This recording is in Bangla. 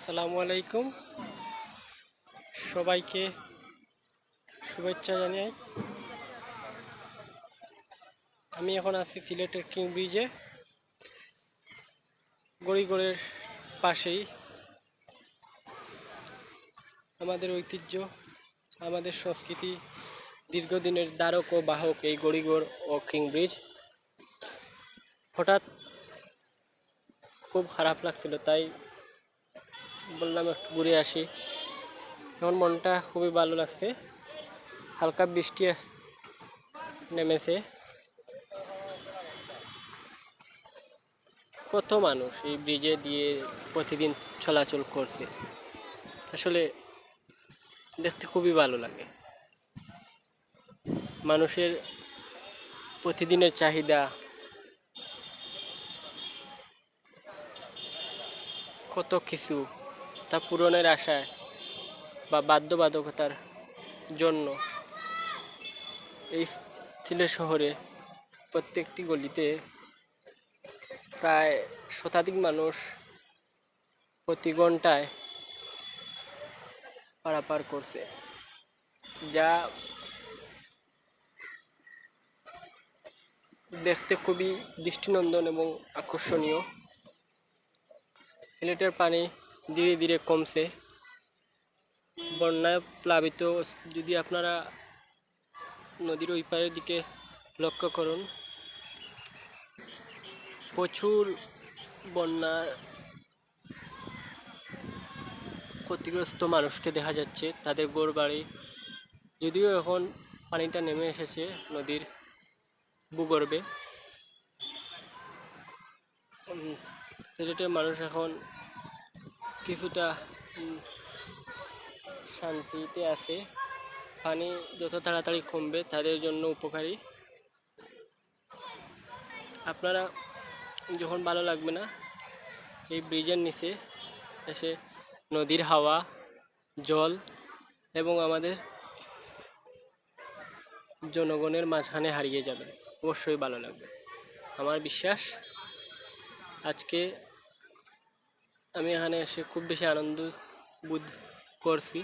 আসসালামু আলাইকুম। সবাইকে শুভেচ্ছা জানাই আমি এখন আছি সিলেটের কিং ব্রিজে গড়িগড়ের পাশেই। আমাদের ঐতিহ্য, আমাদের সংস্কৃতি, দীর্ঘদিনের দ্বারক ও বাহক এই গড়িগড় ও কিং ব্রিজ হঠাৎ খুব খারাপ লাগছিল, তাই বললাম, একটু ঘুরে আসি। তখন মনটা খুবই ভালো লাগছে। হালকা বৃষ্টি নেমেছে। কত মানুষ এই ব্রিজে দিয়ে প্রতিদিন চলাচল করছে। আসলে দেখতে খুবই ভালো লাগে। মানুষের প্রতিদিনের চাহিদা। কত কিছু। তা পূরণের আশায় বা বাধ্যবাধকতার জন্য এই সিলেট শহরে প্রত্যেকটি গলিতে প্রায় শতাধিক মানুষ প্রতি ঘন্টায় পারাপার করছে, যা দেখতে খুবই দৃষ্টিনন্দন এবং আকর্ষণীয়। সিলেটের পানি ধীরে ধীরে কমছে। বন্যায় প্লাবিত যদি আপনারা নদীর ওই পারের দিকে লক্ষ্য করুন, প্রচুর বন্যার ক্ষতিগ্রস্ত মানুষকে দেখা যাচ্ছে, তাদের গোড় বাড়ি। যদিও এখন পানিটা নেমে এসেছে নদীর ভূগর্ভে। সিলেটের মানুষ এখন কিছুটা শান্তিতে আছে। পানি যত তাড়াতাড়ি কমবে তাদের জন্য উপকারী। আপনারা যখন ভালো লাগবে না, এই ব্রিজের নিচে এসে নদীর হাওয়া, জল এবং আমাদের জনগণের মাঝখানে হারিয়ে যাবে। অবশ্যই ভালো লাগবে। আমার বিশ্বাস, আজকে আমি এখানে এসে খুব বেশি আনন্দ বোধ করছি।